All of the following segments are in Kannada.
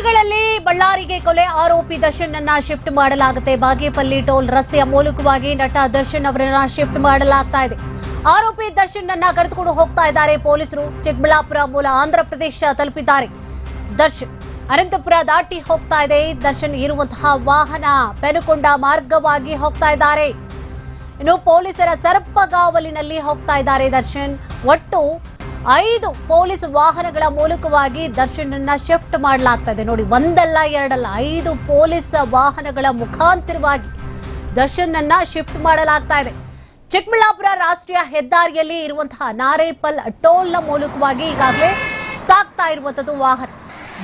ಗಂಟೆಗಳಲ್ಲಿ ಬಳ್ಳಾರಿಗೆ ಕೊಲೆ ಆರೋಪಿ ದರ್ಶನ್ ಅನ್ನ ಶಿಫ್ಟ್ ಮಾಡಲಾಗುತ್ತೆ. ಬಾಗೇಪಲ್ಲಿ ಟೋಲ್ ರಸ್ತೆಯ ಮೂಲಕವಾಗಿ ನಟ ದರ್ಶನ್ ಅವರನ್ನ ಶಿಫ್ಟ್ ಮಾಡಲಾಗ್ತಾ ಇದೆ. ಆರೋಪಿ ದರ್ಶನ್ ಅನ್ನ ಕರೆದುಕೊಂಡು ಹೋಗ್ತಾ ಇದ್ದಾರೆ. ಪೊಲೀಸರು ಚಿಕ್ಕಬಳ್ಳಾಪುರ ಮೂಲ ಆಂಧ್ರ ಪ್ರದೇಶ ತಲುಪಿದ್ದಾರೆ. ದರ್ಶನ್ ಅನಂತಪುರ ದಾಟಿ ಹೋಗ್ತಾ ಇದೆ. ದರ್ಶನ್ ಇರುವಂತಹ ವಾಹನ ಪೆನುಕೊಂಡ ಮಾರ್ಗವಾಗಿ ಹೋಗ್ತಾ ಇದ್ದಾರೆ. ಇನ್ನು ಪೊಲೀಸರ ಸರ್ಪಗಾವಲಿನಲ್ಲಿ ಹೋಗ್ತಾ ಇದ್ದಾರೆ ದರ್ಶನ್. ಒಟ್ಟು ಐದು ಪೊಲೀಸ್ ವಾಹನಗಳ ಮೂಲಕವಾಗಿ ದರ್ಶನನ್ನ ಶಿಫ್ಟ್ ಮಾಡಲಾಗ್ತಾ ಇದೆ ನೋಡಿ, ಒಂದಲ್ಲ, ಎರಡಲ್ಲ, ಐದು ಪೊಲೀಸ್ ವಾಹನಗಳ ಮುಖಾಂತರವಾಗಿ ದರ್ಶನನ್ನ ಶಿಫ್ಟ್ ಮಾಡಲಾಗ್ತಾ ಇದೆ. ಚಿಕ್ಕಬಳ್ಳಾಪುರ ರಾಷ್ಟ್ರೀಯ ಹೆದ್ದಾರಿಯಲ್ಲಿ ಇರುವಂತಹ ನಾರೇಪಲ್ ಟೋಲ್ನ ಮೂಲಕವಾಗಿ ಈಗಾಗಲೇ ಸಾಕ್ತಾ ಇರುವಂತದ್ದು ವಾಹನ.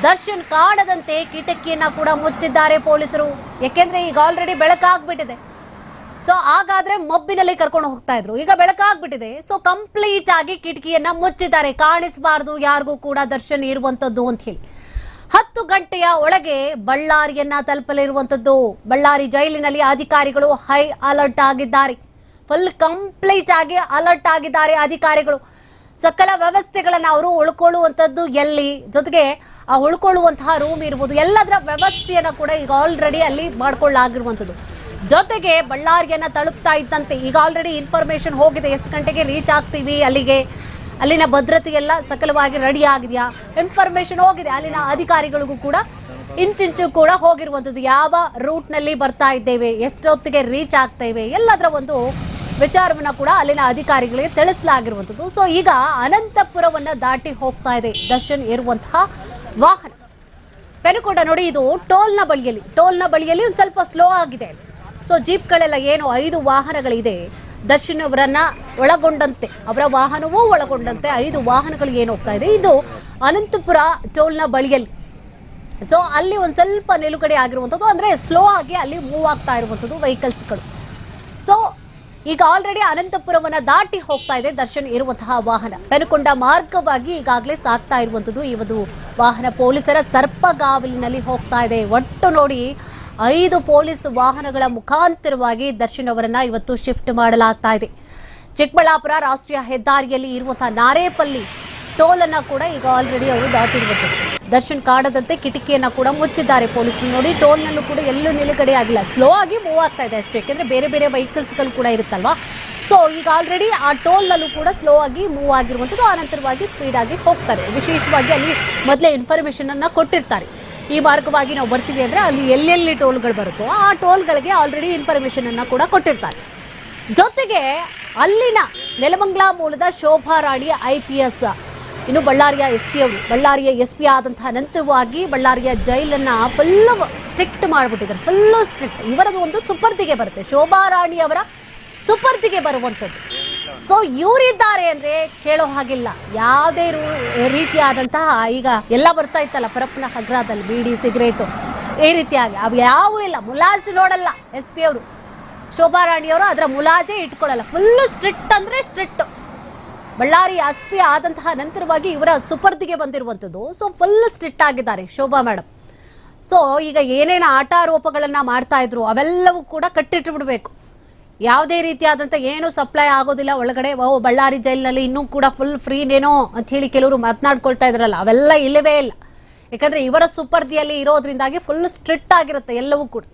ದರ್ಶನ್ ಕಾಣದಂತೆ ಕಿಟಕಿಯನ್ನ ಕೂಡ ಮುಚ್ಚಿದ್ದಾರೆ ಪೊಲೀಸರು. ಯಾಕೆಂದ್ರೆ ಈಗ ಆಲ್ರೆಡಿ ಬೆಳಕಾಗ್ಬಿಟ್ಟಿದೆ. ಸೊ ಹಾಗಾದ್ರೆ ಮಬ್ಬಿನಲ್ಲಿ ಕರ್ಕೊಂಡು ಹೋಗ್ತಾ ಇದ್ರು. ಈಗ ಬೆಳಕಾಗ್ಬಿಟ್ಟಿದೆ. ಸೊ ಕಂಪ್ಲೀಟ್ ಆಗಿ ಕಿಟಕಿಯನ್ನ ಮುಚ್ಚಿದ್ದಾರೆ. ಕಾಣಿಸಬಾರ್ದು, ಯಾರಿಗೂ ಕೂಡ ದರ್ಶನ ಇರುವಂತದ್ದು ಅಂತ ಹೇಳಿ. ಹತ್ತು ಗಂಟೆಯ ಒಳಗೆ ಬಳ್ಳಾರಿಯನ್ನ ತಲುಪಲಿರುವಂತದ್ದು. ಬಳ್ಳಾರಿ ಜೈಲಿನಲ್ಲಿ ಅಧಿಕಾರಿಗಳು ಹೈ ಅಲರ್ಟ್ ಆಗಿದ್ದಾರೆ. ಫುಲ್ ಕಂಪ್ಲೀಟ್ ಆಗಿ ಅಲರ್ಟ್ ಆಗಿದ್ದಾರೆ ಅಧಿಕಾರಿಗಳು. ಸಕಲ ವ್ಯವಸ್ಥೆಗಳನ್ನ ಅವರು ಉಳ್ಕೊಳ್ಳುವಂಥದ್ದು ಎಲ್ಲಿ? ಜೊತೆಗೆ, ಆ ಉಳ್ಕೊಳ್ಳುವಂತಹ ರೂಮ್ ಇರ್ಬೋದು ಎಲ್ಲದರ ವ್ಯವಸ್ಥೆಯನ್ನ ಕೂಡ ಈಗ ಆಲ್ರೆಡಿ ಅಲ್ಲಿ ಮಾಡ್ಕೊಳ್ಳಾಗಿರುವಂಥದ್ದು ಜೊತೆಗೆ ಬಳ್ಳಾರಿಯನ್ನು ತಲುಪ್ತಾ ಇದ್ದಂತೆ ಈಗ ಆಲ್ರೆಡಿ ಇನ್ಫಾರ್ಮೇಷನ್ ಹೋಗಿದೆ. ಎಷ್ಟು ಗಂಟೆಗೆ ರೀಚ್ ಆಗ್ತೀವಿ? ಅಲ್ಲಿಗೆ, ಅಲ್ಲಿನ ಭದ್ರತೆ ಎಲ್ಲ ಸಕಲವಾಗಿ ರೆಡಿ ಆಗಿದೆಯಾ? ಇನ್ಫಾರ್ಮೇಷನ್ ಹೋಗಿದೆ. ಅಲ್ಲಿನ ಅಧಿಕಾರಿಗಳಿಗೂ ಕೂಡ, ಇಂಚಿಂಚು ಕೂಡ ಹೋಗಿರುವಂಥದ್ದು. ಯಾವ ರೂಟ್ನಲ್ಲಿ ಬರ್ತಾ ಇದ್ದೇವೆ? ಎಷ್ಟೊತ್ತಿಗೆ ರೀಚ್ ಆಗ್ತೇವೆ? ಎಲ್ಲದರ ಒಂದು ವಿಚಾರವನ್ನು ಕೂಡ ಅಲ್ಲಿನ ಅಧಿಕಾರಿಗಳಿಗೆ ತಿಳಿಸಲಾಗಿರುವಂಥದ್ದು. ಸೊ ಈಗ ಅನಂತಪುರವನ್ನು ದಾಟಿ ಹೋಗ್ತಾ ಇದೆ. ದರ್ಶನ್ ಇರುವಂತಹ ವಾಹನ. ಪೆನುಕೊಂಡ ನೋಡಿ, ಇದು ಟೋಲ್ನ ಬಳಿಯಲ್ಲಿ ಟೋಲ್ನ ಬಳಿಯಲ್ಲಿ ಒಂದು ಸ್ವಲ್ಪ ಸ್ಲೋ ಆಗಿದೆ. ಸೊ ಜೀಪ್ಗಳೆಲ್ಲ ಏನು ಐದು ವಾಹನಗಳಿದೆ. ದರ್ಶನ್ ಅವರನ್ನ ಒಳಗೊಂಡಂತೆ, ಅವರ ವಾಹನವೂ ಒಳಗೊಂಡಂತೆ ಐದು ವಾಹನಗಳು ಏನು ಹೋಗ್ತಾ ಇದೆ. ಇದು ಅನಂತಪುರ ಟೋಲ್ನ ಬಳಿಯಲ್ಲಿ. ಸೊ ಅಲ್ಲಿ ಒಂದು ಸ್ವಲ್ಪ ನಿಲುಗಡೆ ಆಗಿರುವಂಥದ್ದು, ಅಂದರೆ ಸ್ಲೋ ಆಗಿ ಅಲ್ಲಿ ಮೂವ್ ಆಗ್ತಾ ಇರುವಂಥದ್ದು ವೆಹಿಕಲ್ಸ್ಗಳು. ಸೊ ಈಗ ಆಲ್ರೆಡಿ ಅನಂತಪುರವನ್ನು ದಾಟಿ ಹೋಗ್ತಾ ಇದೆ ದರ್ಶನ್ ಇರುವಂತಹ ವಾಹನ. ಬೆನುಕೊಂಡ ಮಾರ್ಗವಾಗಿ ಈಗಾಗಲೇ ಸಾಗ್ತಾ ಇರುವಂಥದ್ದು ಒಂದು ವಾಹನ. ಪೊಲೀಸರ ಸರ್ಪಗಾವಲಿನಲ್ಲಿ ಹೋಗ್ತಾ ಇದೆ. ಒಟ್ಟು ನೋಡಿ ಐದು ಪೊಲೀಸ್ ವಾಹನಗಳ ಮುಖಾಂತರವಾಗಿ ದರ್ಶನ್ ಅವರನ್ನ ಇವತ್ತು ಶಿಫ್ಟ್ ಮಾಡಲಾಗ್ತಾ ಇದೆ. ಚಿಕ್ಕಬಳ್ಳಾಪುರ ರಾಷ್ಟ್ರೀಯ ಹೆದ್ದಾರಿಯಲ್ಲಿ ಇರುವಂತಹ ನಾರೇಪಲ್ಲಿ ಟೋಲ್ ಅನ್ನ ಕೂಡ ಈಗ ಆಲ್ರೆಡಿ ಅವರು ದಾಟಿರುವಂಥದ್ದು ದರ್ಶನ್ ಕಾಡದಂತೆ ಕಿಟಕಿಯನ್ನ ಕೂಡ ಮುಚ್ಚಿದ್ದಾರೆ ಪೊಲೀಸರು. ನೋಡಿ ಟೋಲ್ನಲ್ಲೂ ಕೂಡ ಎಲ್ಲೂ ನಿಲುಗಡೆ ಆಗಿಲ್ಲ. ಸ್ಲೋ ಆಗಿ ಮೂವ್ ಆಗ್ತಾ ಇದೆ ಅಷ್ಟೇ. ಏಕೆಂದರೆ ಬೇರೆ ಬೇರೆ ವೆಹಿಕಲ್ಸ್ಗಳು ಕೂಡ ಇರುತ್ತಲ್ವಾ? ಸೊ ಈಗ ಆಲ್ರೆಡಿ ಆ ಟೋಲ್ನಲ್ಲೂ ಕೂಡ ಸ್ಲೋ ಆಗಿ ಮೂವ್ ಆಗಿರುವಂಥದ್ದು ಆನಂತರವಾಗಿ ಸ್ಪೀಡ್ ಆಗಿ ಹೋಗ್ತಾರೆ. ವಿಶೇಷವಾಗಿ ಅಲ್ಲಿ ಮೊದಲೇ ಇನ್ಫಾರ್ಮೇಷನನ್ನು ಅನ್ನ ಕೊಟ್ಟಿರ್ತಾರೆ. ಈ ಮಾರ್ಗವಾಗಿ ನಾವು ಬರ್ತೀವಿ ಅಂದರೆ ಅಲ್ಲಿ ಎಲ್ಲೆಲ್ಲಿ ಟೋಲ್ಗಳು ಬರುತ್ತೋ ಆ ಟೋಲ್ಗಳಿಗೆ ಆಲ್ರೆಡಿ ಇನ್ಫಾರ್ಮೇಷನ್ ಅನ್ನ ಕೂಡ ಕೊಟ್ಟಿರ್ತಾರೆ. ಜೊತೆಗೆ ಅಲ್ಲಿನ ನೆಲಮಂಗ್ಲ ಮೂಲದ Shobha Rani I P S, ಇನ್ನು ಬಳ್ಳಾರಿಯ ಎಸ್ ಪಿ ಅವರು, ಬಳ್ಳಾರಿಯ ಎಸ್ ಪಿ ಆದಂತಹ ನಂತರವಾಗಿ ಬಳ್ಳಾರಿಯ ಜೈಲನ್ನು ಫುಲ್ಲು ಸ್ಟ್ರಿಕ್ಟ್ ಮಾಡಿಬಿಟ್ಟಿದ್ದಾರೆ. ಫುಲ್ಲು ಸ್ಟ್ರಿಕ್ಟ್ ಇವರ ಒಂದು ಸುಪರ್ದಿಗೆ ಬರುತ್ತೆ. ಶೋಭಾ ರಾಣಿ ಅವರ ಸುಪರ್ದಿಗೆ ಬರುವಂಥದ್ದು. ಸೊ ಇವರಿದ್ದಾರೆ ಅಂದ್ರೆ ಕೇಳೋ ಹಾಗಿಲ್ಲ. ಯಾವುದೇ ರೀತಿಯಾದಂತಹ ಈಗ ಎಲ್ಲ ಬರ್ತಾ ಇತ್ತಲ್ಲ, ಪರಪ್ಪನ ಹಗ್ರದಲ್ಲಿ ಬೀಡಿ, ಸಿಗರೇಟು, ಈ ರೀತಿಯಾಗಿ. ಅವು ಯಾವೂ ಇಲ್ಲ. ಮುಲಾಜ್ ನೋಡಲ್ಲ ಎಸ್ ಪಿ ಅವರು. ಶೋಭಾ ರಾಣಿಯವರು ಅದರ ಮುಲಾಜೆ ಇಟ್ಕೊಳ್ಳಲ್ಲ. ಫುಲ್ಲು ಸ್ಟ್ರಿಕ್ಟ್ ಅಂದರೆ ಸ್ಟ್ರಿಕ್ಟ್ ಬಳ್ಳಾರಿ ಎಸ್ ಪಿ ಆದಂತಹ ನಂತರವಾಗಿ ಇವರ ಸುಪರ್ದಿಗೆ ಬಂದಿರುವಂಥದ್ದು. ಸೊ ಫುಲ್ ಸ್ಟ್ರಿಕ್ಟ್ ಆಗಿದ್ದಾರೆ ಶೋಭಾ ಮೇಡಮ್ ಸೊ ಈಗ ಏನೇನು ಆಟಾರೋಪಗಳನ್ನು ಮಾಡ್ತಾ ಇದ್ರು, ಅವೆಲ್ಲವೂ ಕೂಡ ಕಟ್ಟಿಟ್ಟು ಬಿಡಬೇಕು ಯಾವುದೇ ರೀತಿಯಾದಂತ ಏನು ಸಪ್ಲೈ ಆಗೋದಿಲ್ಲ. ಒಳಗಡೆ, ಓ, ಬಳ್ಳಾರಿ ಜೈಲಿನಲ್ಲಿ ಇನ್ನೂ ಕೂಡ ಫುಲ್ ಫ್ರೀನೇನೋ ಅಂತ ಹೇಳಿ ಕೆಲವರು ಮಾತನಾಡ್ಕೊಳ್ತಾ ಇದ್ರಲ್ಲ, ಅವೆಲ್ಲ ಇಲ್ಲವೇ ಇಲ್ಲ. ಯಾಕಂದ್ರೆ ಇವರ ಸುಪರ್ದಿಯಲ್ಲಿ ಇರೋದ್ರಿಂದಾಗಿ ಫುಲ್ ಸ್ಟ್ರಿಕ್ಟ್ ಆಗಿರುತ್ತೆ ಎಲ್ಲವೂ ಕೂಡ.